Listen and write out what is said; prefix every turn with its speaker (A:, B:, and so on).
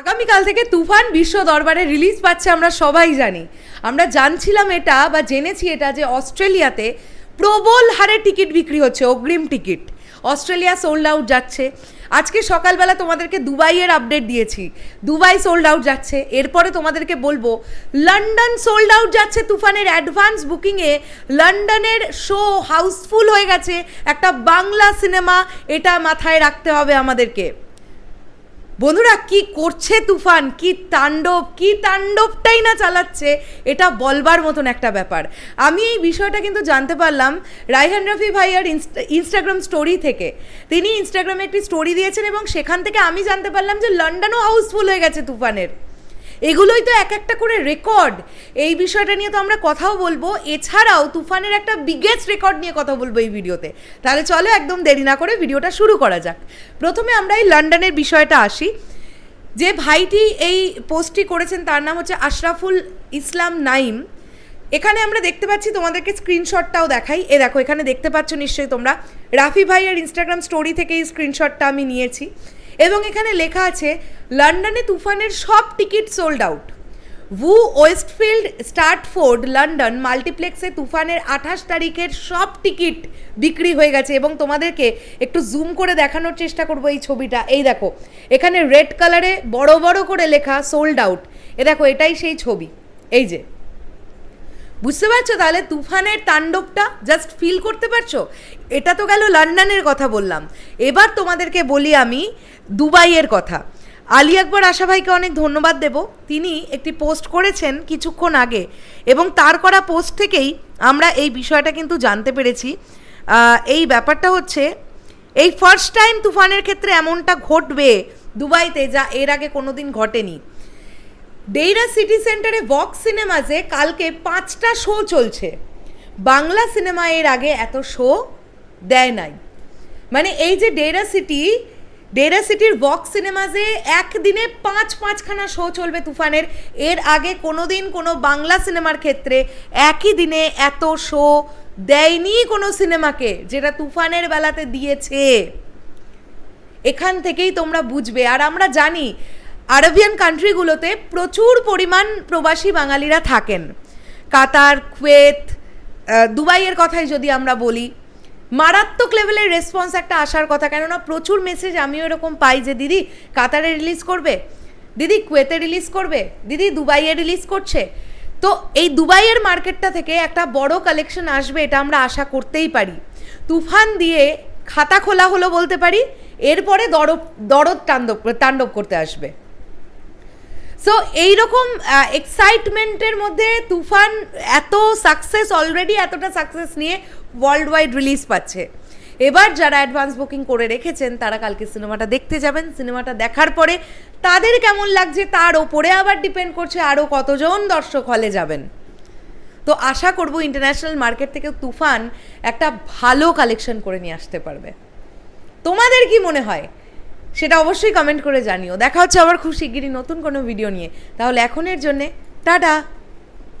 A: আগামীকাল থেকে তুফান বিশ্ব দরবারে রিলিজ পাচ্ছে আমরা সবাই জানি। আমরা জানছিলাম এটা বা জেনেছি এটা যে অস্ট্রেলিয়াতে প্রবল হারে টিকিট বিক্রি হচ্ছে, অগ্রিম টিকিট। অস্ট্রেলিয়া সোল্ড আউট যাচ্ছে। আজকে সকালবেলা তোমাদেরকে দুবাইয়ের আপডেট দিয়েছি। দুবাই সোল্ড আউট যাচ্ছে। এরপরে তোমাদেরকে বলব, লন্ডন সোল্ড আউট যাচ্ছে তুফানের অ্যাডভান্স বুকিংয়ে লন্ডনের শো হাউসফুল হয়ে গেছে। একটা বাংলা সিনেমা এটা মাথায় রাখতে হবে আমাদেরকে। বন্ধুরা, কি করছে তুফান? কি তাণ্ডব? কি তাণ্ডবটাই না চালাচ্ছে? এটা বলবার মতন একটা ব্যাপার। আমি এই বিষয়টা কিন্তু জানতে পারলাম রাইহান রফি ভাইয়ার ইনস্টাগ্রাম স্টোরি থেকে। তিনি ইনস্টাগ্রামে একটি স্টোরি দিয়েছেন এবং সেখান থেকে আমি জানতে পারলাম যে লন্ডনও হাউসফুল হয়ে গেছে তুফানের। এগুলোই তো এক একটা করে রেকর্ড এই বিষয়টা নিয়ে তো আমরা কথাও বলব। এছাড়াও তুফানের একটা বিগেস্ট রেকর্ড নিয়ে কথা বলব এই ভিডিওতে। তাহলে চলো একদম দেরি না করে ভিডিওটা শুরু করা যাক। প্রথমে আমরা এই লন্ডনের বিষয়টা আসি। যে ভাইটি এই পোস্টটি করেছেন তার নাম হচ্ছে আশরাফুল ইসলাম নাইম। এখানে আমরা দেখতে পাচ্ছি, তোমাদেরকে স্ক্রিনশটটাও দেখাই। এ দেখো, এখানে দেখতে পাচ্ছ নিশ্চয়ই তোমরা। রাফি ভাইয়ের ইনস্টাগ্রাম স্টোরি থেকে এই স্ক্রিনশটটা আমি নিয়েছি। এবং এখানে লেখা আছে, লন্ডনে তুফানের সব ticket sold out Vue Westfield Stratford London মাল্টিপ্লেক্সে তুফানের আঠাশ তারিখের সব টিকিট বিক্রি হয়ে গেছে এবং তোমাদেরকে একটু জুম করে দেখানোর চেষ্টা করব এই ছবিটা। এই দেখো, এখানে রেড কালারে বড় বড় করে লেখা সোল্ড আউট এ দেখো, এটাই সেই ছবি। এই যে বুঝতে পারছ? তাহলে তুফানের তাণ্ডবটা জাস্ট ফিল করতে পারছ? এটা তো গেল লন্ডনের কথা বললাম। এবার তোমাদেরকে বলি আমি দুবাইয়ের কথা। আলী আকবর আশা ভাইকে অনেক ধন্যবাদ দেব। তিনি একটি পোস্ট করেছেন কিছুক্ষণ আগে এবং তার করা পোস্ট থেকেই আমরা এই বিষয়টা কিন্তু জানতে পেরেছি। এই ব্যাপারটা হচ্ছে, এই ফার্স্ট টাইম তুফানের ক্ষেত্রে এমনটা ঘটবে দুবাইতে যা এর আগে কোনোদিন ঘটেনি। ডেইরা সিটি সেন্টারে ভক্স সিনেমাসে কালকে পাঁচটা শো চলছে। বাংলা সিনেমা এর আগে এত শো দেয় নাই। মানে এই যে ডেরা সিটি ডেরা সিটির ভক্স সিনেমাসে একদিনে পাঁচ পাঁচখানা শো চলবে তুফানের। এর আগে কোনো দিন কোনো বাংলা সিনেমার ক্ষেত্রে একই দিনে এত শো দেয়নি কোনো সিনেমাকে, যেটা তুফানের বেলাতে দিয়েছে। এখান থেকেই তোমরা বুঝবে। আর আমরা জানি আরবিয়ান কান্ট্রিগুলোতে প্রচুর পরিমাণ প্রবাসী বাঙালিরা থাকেন। কাতার, কুয়েত দুবাইয়ের কথাই যদি আমরা বলি, মারাত্মক লেভেলের রেসপন্স একটা আসার কথা। কেননা প্রচুর মেসেজ আমিও এরকম পাই যে, দিদি, কাতারে রিলিজ করবে? দিদি, কুয়েতে রিলিজ করবে? দিদি, দুবাইয়ে রিলিজ করছে? তো এই দুবাইয়ের মার্কেটটা থেকে একটা বড় কালেকশন আসবে এটা আমরা আশা করতেই পারি। তুফান দিয়ে খাতা খোলা হলো বলতে পারি, এরপরে দরব দরদ তাণ্ডব তাণ্ডব করতে আসবে। সো এইরকম এক্সাইটমেন্টের মধ্যে তুফান এত সাকসেস অলরেডি এতটা সাকসেস নিয়ে ওয়ার্ল্ড ওয়াইড রিলিজ পাচ্ছে। এবার যারা অ্যাডভান্স বুকিং করে রেখেছেন, তারা কালকে সিনেমাটা দেখতে যাবেন। সিনেমাটা দেখার পরে তাদের কেমন লাগছে, তার ওপরে আবার ডিপেন্ড করছে আরও কতজন দর্শক হলে যাবেন। তো আশা করব ইন্টারন্যাশনাল মার্কেট থেকে তুফান একটা ভালো কালেকশন করে নিয়ে আসতে পারবে। তোমাদের কি মনে হয়? সেটা অবশ্যই কমেন্ট করে জানিও। দেখা হচ্ছে আবার খুব শিগগিরই নতুন কোনো ভিডিও নিয়ে। তাহলে এখনের জন্যে টাটা!